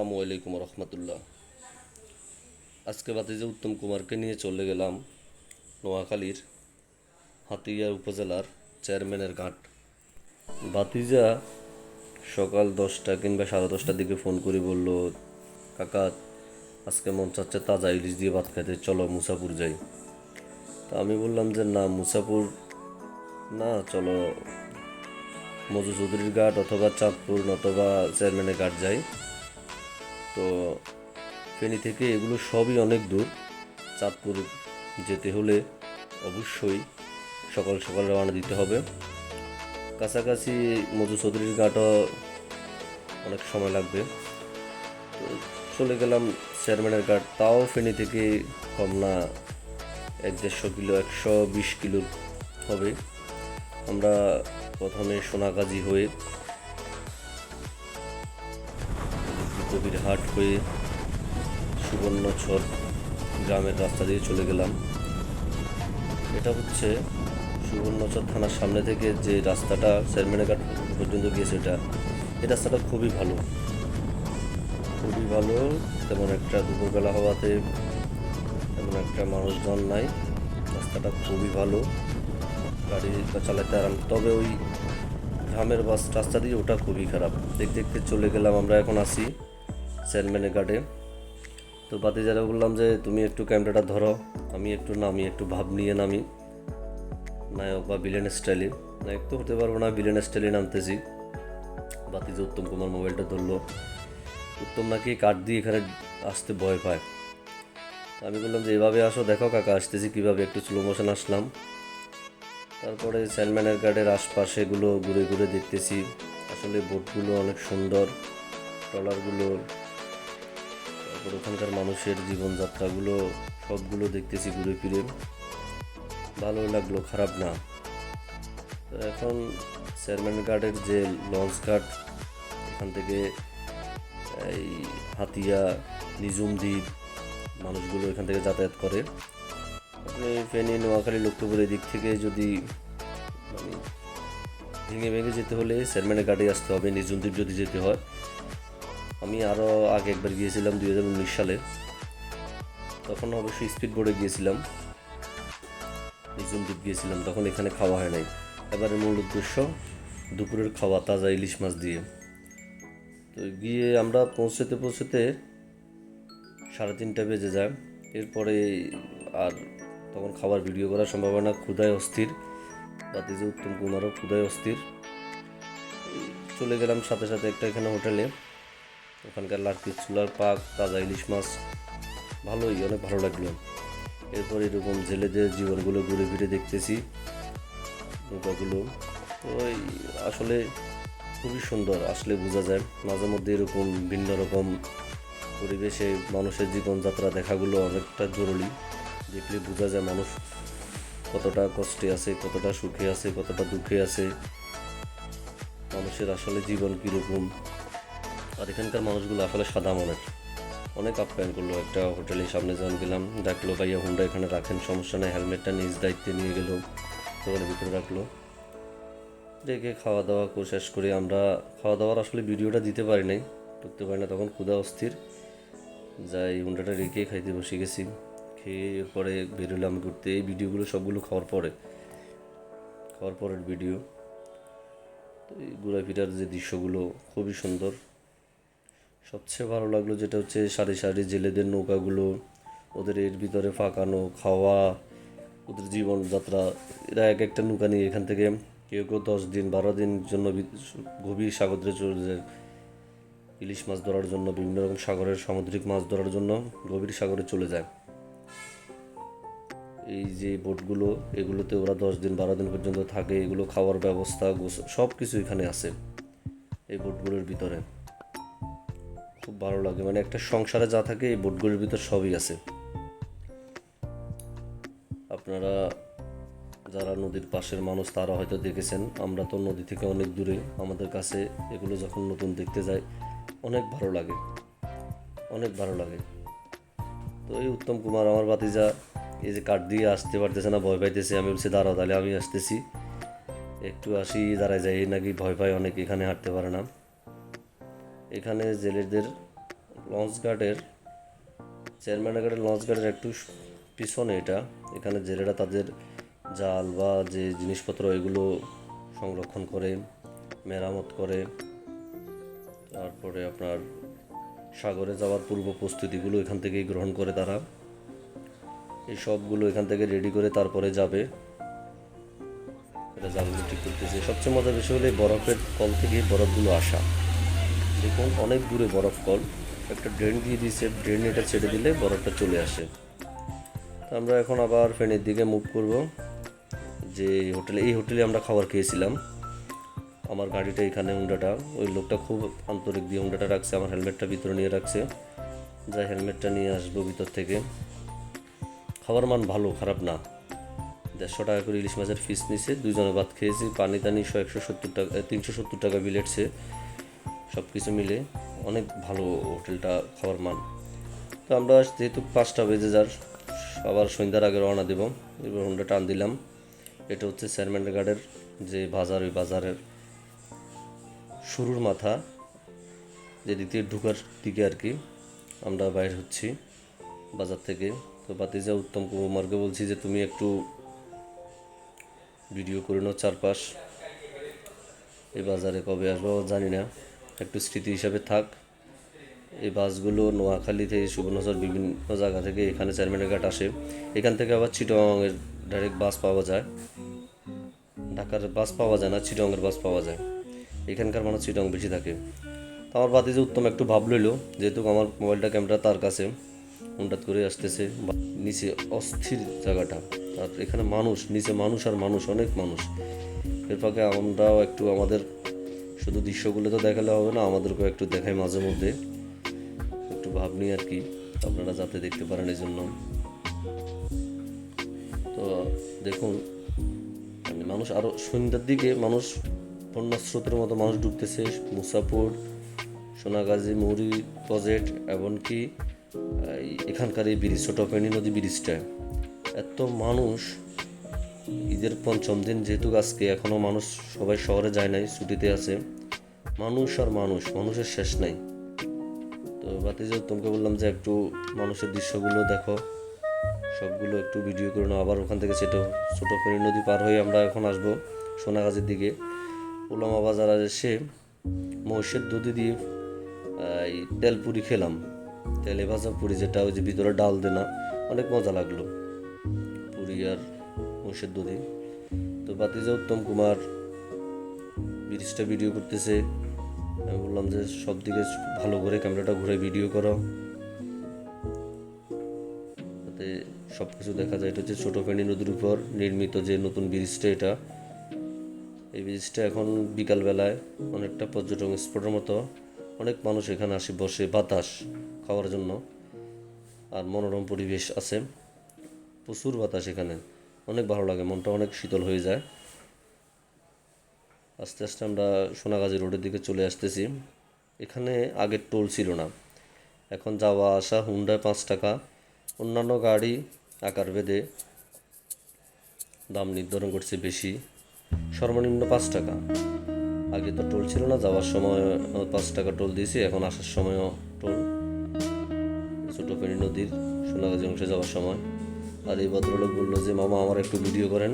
আসসালামু আলাইকুম রহমতুল্লাহ। আজকে বাতিজা উত্তম কুমারকে নিয়ে চলে গেলাম নোয়াখালীর হাতিয়া উপজেলার চেয়ারম্যানের ঘাট। বাতিজা সকাল দশটা কিংবা সাড়ে দশটার দিকে ফোন করে বলল, কাকা, আজকে মন চাচ্ছে তাজা ইলিশ দিয়ে ভাত খাইতে, চলো মুসাপুর যাই। তা আমি বললাম যে, না মুসাপুর না, চলো মজু চৌধুরীর ঘাট অথবা চাঁদপুর অথবা চেয়ারম্যানের ঘাট যাই। তো ফেনী থেকে এগুলো সবই অনেক দূর। চাঁদপুর যেতে হলে অবশ্যই সকাল সকাল রওনা দিতে হবে। কাছাকাছি মজু চৌধুরীর ঘাটও অনেক সময় লাগবে। তো চলে গেলাম চেয়ারম্যানের ঘাট। তাও ফেনী থেকে কম না, এক দেড়শো কিলো, একশো বিশ কিলো হবে। আমরা প্রথমে সোনাগাজী হয়ে কবির হাট হয়ে সুবর্ণছর গ্রামের রাস্তা দিয়ে চলে গেলাম। এটা হচ্ছে সুবর্ণচর থানার সামনে থেকে যে রাস্তাটা চেয়ারম্যানের ঘাট পর্যন্ত গিয়েছে এটা। এই রাস্তাটা খুবই ভালো। খুবই ভালো, তেমন একটা দুপুরবেলা হওয়াতে তেমন একটা মানুষজন নাই। রাস্তাটা খুবই ভালো। গাড়ি চালাতে আরাম, তবে ওই গ্রামের বাস রাস্তা দিয়ে ওটা খুবই খারাপ। দেখতে দেখতে চলে গেলাম আমরা, এখন আসি। চেয়ারম্যানের গার্ডে তো বাতি যারা বললাম যে, তুমি একটু ক্যামেরাটা ধরো, আমি একটু নামি, একটু ভাব নিয়ে নামি। নায়ক বা বিলেন স্টাইলে নায়ক তো হতে পারব না বিলেন স্টাইলে নামতেছি। বাতি যে উত্তম কুমার মোবাইলটা ধরলো। উত্তম নাকি কাঠ দিয়ে এখানে আসতে ভয় পায়। তো আমি বললাম যে, এভাবে আসো, দেখো কাকা, আসতেছি কীভাবে? একটু স্লো মোশন আসলাম। তারপরে স্যালম্যানের গার্ডের আশপাশে এগুলো ঘুরে ঘুরে দেখতেছি। আসলে বোটগুলো অনেক সুন্দর ট্রলারগুলো তারপর ওখানকার মানুষের জীবনযাত্রাগুলো, সবগুলো দেখতেছি ঘুরে ফিরে। ভালো লাগল, খারাপ না। তো এখন চেয়ারম্যান গার্ডের যে লঞ্চ ঘাট, এখান থেকে এই হাতিয়া নিজুম দ্বীপ, মানুষগুলো এখান থেকে যাতায়াত করে। আপনি ফেনী, নোয়াখালী লক্ষ্মীপুর দিক থেকে যদি মানে ভেঙে ভেঙে যেতে হলে চেয়ারম্যানের গাড়ি আসতে হবে নিজুম দ্বীপ যদি যেতে হয়। আমি আরও আগে একবার গিয়েছিলাম দুই হাজার উনিশ সালে। তখন অবশ্যই স্পিড বোর্ডে গিয়েছিলাম। নিজুমদ্বীপ গিয়েছিলাম, তখন এখানে খাওয়া হয় নাই। এবারে মূল উদ্দেশ্য, দুপুরের খাওয়া, তাজা ইলিশ মাছ দিয়ে। তো গিয়ে আমরা পৌঁছতে পৌঁছতে সাড়ে তিনটা বেজে যায়। এরপরে আর তখন খাবার ভিডিও করার সম্ভাবনা ক্ষুদায় অস্থির। বাতি যে উত্তম কুমারও ক্ষুদায় অস্থির। চলে গেলাম সাথে সাথে একটা এখানে হোটেলে। ওখানকার লাটকি চুলার পাক, তাজা ইলিশ মাছ, ভালোই, অনেক ভালো লাগল। এরপর এরকম জেলেদের জীবনগুলো ঘুরে ফিরে দেখতেছি, নৌকাগুলো, ওই আসলে খুবই সুন্দর, আসলে বোঝা যায়। মাঝে মধ্যে এরকম ভিন্ন রকম পরিবেশে মানুষের জীবনযাত্রা দেখাগুলো অনেকটা জরুরি। দেখলে বোঝা যায় মানুষ কতটা কষ্টে আছে, কতটা সুখে আছে, কতটা দুঃখে আছে। মানুষের আসলে জীবন কীরকম আর এখানকার মানুষগুলো আসলে সাদা মনের। অনেক আপ্যায়ন করল একটা হোটেলের সামনে যখন গেলাম ডাকলো ভাইয়া হুন্ডা এখানে রাখেন, সমস্যা নেই হেলমেটটা নিজ দায়িত্বে নিয়ে গেল দোকানের ভিতরে রাখল। রেখে খাওয়া দাওয়া শেষ করে আমরা খাওয়া দাওয়ার আসলে ভিডিওটা দিতে পারি নাই, করতে পারি না, তখন ক্ষুধা অস্থির। যাই হুন্ডাটা রেখে খাইতে বসে গেছি। খেয়ে এরপরে বেরোলাম ঘুরতে, এই ভিডিওগুলো সবগুলো খাওয়ার পরে। খাওয়ার পরের ভিডিও। ঘোরাফেরার যে দৃশ্যগুলো, খুবই সুন্দর। সবচেয়ে ভালো লাগল যেটা হচ্ছে সারি সারি জেলেদের নৌকাগুলো, ওদের এর ভিতরে ফাঁকানো খাওয়া, ওদের জীবনযাত্রা। এরা এক একটা নৌকা নিয়ে এখান থেকে কেউ কেউ দশ দিন, বারো দিন জন্য গভীর সাগরে চলে যায়। ইলিশ মাছ ধরার জন্য, বিভিন্ন রকম সাগরের সামুদ্রিক মাছ ধরার জন্য গভীর সাগরে চলে যায়। এই যে বোটগুলো, এগুলোতে ওরা দশ দিন, বারো দিন পর্যন্ত থাকে। এগুলো খাওয়ার ব্যবস্থা সব কিছু এখানে আছে এই বোটগুলোর ভিতরে। খুব ভালো লাগে। মানে একটা সংসারে যা থাকে, এই বোটগুলোর ভিতর সবই আছে। আপনারা যারা নদীর পাশের মানুষ, তারা হয়তো দেখেছেন, আমরা তো নদী থেকে অনেক দূরে। আমাদের কাছে এগুলো যখন নতুন দেখতে যাই অনেক ভালো লাগে। অনেক ভালো লাগে। তো এই উত্তম কুমার, আমার বাতিজা এই যে কাঠ দিয়ে আসতে পারতেছে না, ভয় পাইতেছে। আমি বলছি, দাঁড়াও তাহলে, আমি আসতেছি। একটু আসি, দাঁড়ায় যাই। নাকি ভয় পায়, অনেক এখানে হাঁটতে পারে না। এখানে জেলেদের লঞ্চ গার্ডের চেয়ারম্যান গার্ডের লঞ্চ গার্ডের একটু পিছনে এটা। এখানে জেলেরা তাদের জাল বা যে জিনিসপত্র এগুলো সংরক্ষণ করে, মেরামত করে। তারপরে আপনার সাগরে যাওয়ার পূর্ব প্রস্তুতিগুলো এখান থেকেই গ্রহণ করে তারা। এই সবগুলো এখান থেকে রেডি করে তারপরে যাবে। এটা জালগুলো ঠিক করতেছে। সবচেয়ে মজার বিষয় হলো বরফের কল থেকে বরফগুলো আসা। দেখুন, অনেক দূরে বরফ কল। একটা ড্রেন দিয়ে দিয়েছে ড্রেন এটা ছেড়ে দিলে বরফটা চলে আসে। তো আমরা এখন আবার ফেনের দিকে মুভ করব। যে হোটেলে এই হোটেলে আমরা খাবার খেয়েছিলাম। আমার গাড়িটা এখানে হুন্ডাটা ওই লোকটা খুব আন্তরিক দিয়ে হুন্ডাটা রাখছে, আমার হেলমেটটা ভিতরে নিয়ে রাখছে। যাই, হেলমেটটা নিয়ে আসব ভিতর থেকে। খাবার মান ভালো, খারাপ না। দেড়শো টাকা করে ইলিশ মাছের ফিস নিছে, দুজনে ভাত খেয়েছি, পানি টানি একশো সত্তর টাকা, তিনশো সত্তর টাকা বিলেটছে সব কিছু মিলে অনেক ভালো হোটেলটা খাবার মান। তো আমরা যেহেতু পাঁচটা বেজে যার, আবার সন্ধ্যার আগে রওনা দেব। এবার হোন্ডা টান দিলাম। এটা হচ্ছে চেয়ারম্যান গার্ডের যে বাজার, ওই বাজারের শুরুর মাথা, যে দিক দিয়ে ঢুকার দিকে আর কি। আমরা বাইর হচ্ছি বাজার থেকে। তো বাতিজা, উত্তম কুমারকে বলছি যে তুমি একটু ভিডিও করে নাও চারপাশ। এই বাজারে কবে আসব জানি না। একটু স্মৃতি হিসাবে থাক। এই বাসগুলো নোয়াখালী থেকে সুবর্ণচর বিভিন্ন জায়গা থেকে এখানে চেয়ারম্যানের ঘাট আসে। এখান থেকে আবার চিটংয়ের ডাইরেক্ট বাস পাওয়া যায়। ঢাকার বাস পাওয়া যায় না চিটংয়ের বাস পাওয়া যায়। এখানকার মানুষ চিটং বেশি থাকে। তো আমার বাতি যে উত্তম একটু ভাব লইলো, যেহেতু আমার মোবাইলটা ক্যামেরা তার কাছে, হঠাৎ করে আসতেছে নিচে অস্থির জায়গাটা। আর এখানে মানুষ, নিচে মানুষ আর মানুষ, অনেক মানুষ। এর ফাঁকে আমরাও একটু আমাদের শুধু দৃশ্যগুলো তো দেখালে হবে না, আমাদেরকেও একটু দেখাই মাঝে মধ্যে। একটু ভাব নিই আর কি, আপনারা যাতে দেখতে পারেন এই জন্য। তো দেখুন মানে মানুষ আরও সন্ধ্যার দিকে মানুষ স্রোতের মতো মানুষ ঢুকতেছে মুসাপুর সোনাগাজী মৌরি প্রজেক্ট এমনকি এখানকার এই ব্রিজ, ছোট নদী ব্রিজটা। এত মানুষ ঈদের পঞ্চম দিন যেহেতু আজকে এখনও মানুষ সবাই শহরে যায় নাই, ছুটিতে আছে। মানুষ আর মানুষ, মানুষের শেষ নাই। তো বাতিজা তোমাকে বললাম যে একটু মানুষের দৃশ্যগুলো দেখো। সবগুলো একটু ভিডিও করে নাও, আবার ওখান থেকে সেটা ছোটো ফেরি নদী পার হয়ে আমরা এখন আসব সোনাগাছির দিকে। উলামা বাজার এসে মহিষের দুধে দিয়ে এই তেল পুরি খেলাম। তেলে ভাজা পুরি, যেটা ওই যে ভিতরে ডাল দেনা, অনেক মজা লাগল। পুরি আর মহিষের দুধে তো বাতিজা উত্তম কুমার ব্রিজটা ভিডিও করতেছে। আমি বললাম যে, সব দিকে ভালো করে ক্যামেরাটা ঘুরে ভিডিও করো। তাতে সব কিছু দেখা যায়। এটা হচ্ছে ছোটো ফেনী নদীর উপর নির্মিত যে নতুন ব্রিজটা এটা। এই ব্রিজটা এখন বিকালবেলায় অনেকটা পর্যটন স্পটের মতো। অনেক মানুষ এখানে আসে, বসে বাতাস খাওয়ার জন্য। আর মনোরম পরিবেশ আছে। প্রচুর বাতাস এখানে। অনেক ভালো লাগে, মনটা অনেক শীতল হয়ে যায়। আস্তে আস্তে আমরা সোনাগাজী রোডের দিকে চলে আসতেছি। এখানে আগে টোল ছিল না। এখন যাওয়া আসা হুন্ডায় পাঁচ টাকা, অন্যান্য গাড়ি আকার ভেদে দাম নির্ধারণ করছে বেশি, সর্বনিম্ন পাঁচ টাকা। আগে তো টোল ছিল না, যাওয়ার সময় পাঁচ টাকা টোল দিয়েছি, এখন আসার সময়ও টোল। ছোটো ফেনী নদীর সোনাগাজী অংশে যাওয়ার সময়। আর এই ভদ্রলোক বলল যে মামা আমার একটু ভিডিও করেন।